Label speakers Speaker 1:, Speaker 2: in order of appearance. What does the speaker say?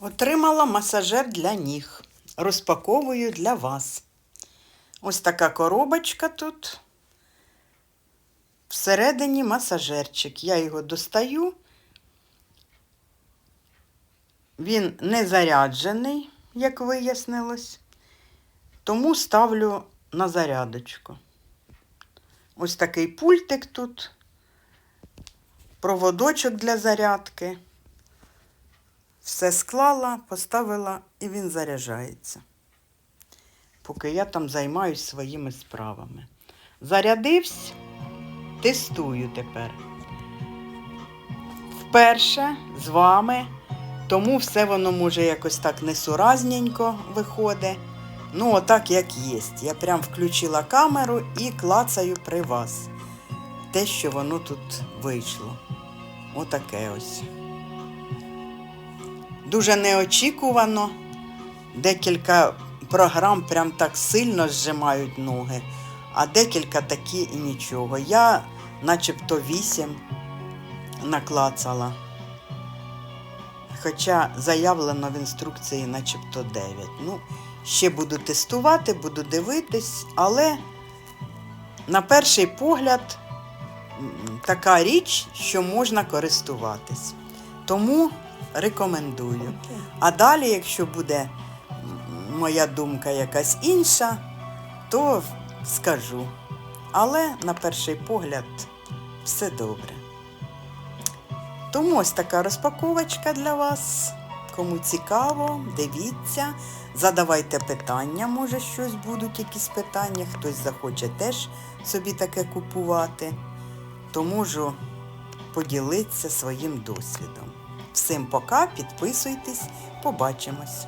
Speaker 1: Отримала масажер для ніг. Розпаковую для вас. Ось така коробочка тут. Всередині масажерчик. Я його достаю. Він не заряджений, як вияснилось. Тому ставлю на зарядочку. Ось такий пультик тут, проводочок для зарядки. Все склала, поставила і він заряджається. Поки я там займаюсь своїми справами. Зарядився, тестую тепер. Вперше з вами, тому все воно може якось так несуразненько виходить. Ну, отак, як є. Я прям включила камеру і клацаю при вас. Те, що воно тут вийшло. Отаке ось. Дуже неочікувано. Декілька програм прям так сильно зжимають ноги, а декілька такі і нічого. Я начебто вісім наклацала. Хоча заявлено в інструкції начебто 9. Ну, ще буду тестувати, буду дивитись, але на перший погляд така річ, що можна користуватись. Тому рекомендую. А далі, якщо буде моя думка якась інша, то скажу. Але на перший погляд все добре. Тому ось така розпаковочка для вас. Кому цікаво, дивіться, задавайте питання, може щось будуть, якісь питання, хтось захоче теж собі таке купувати, то можу поділитися своїм досвідом. Всім пока, підписуйтесь, побачимось.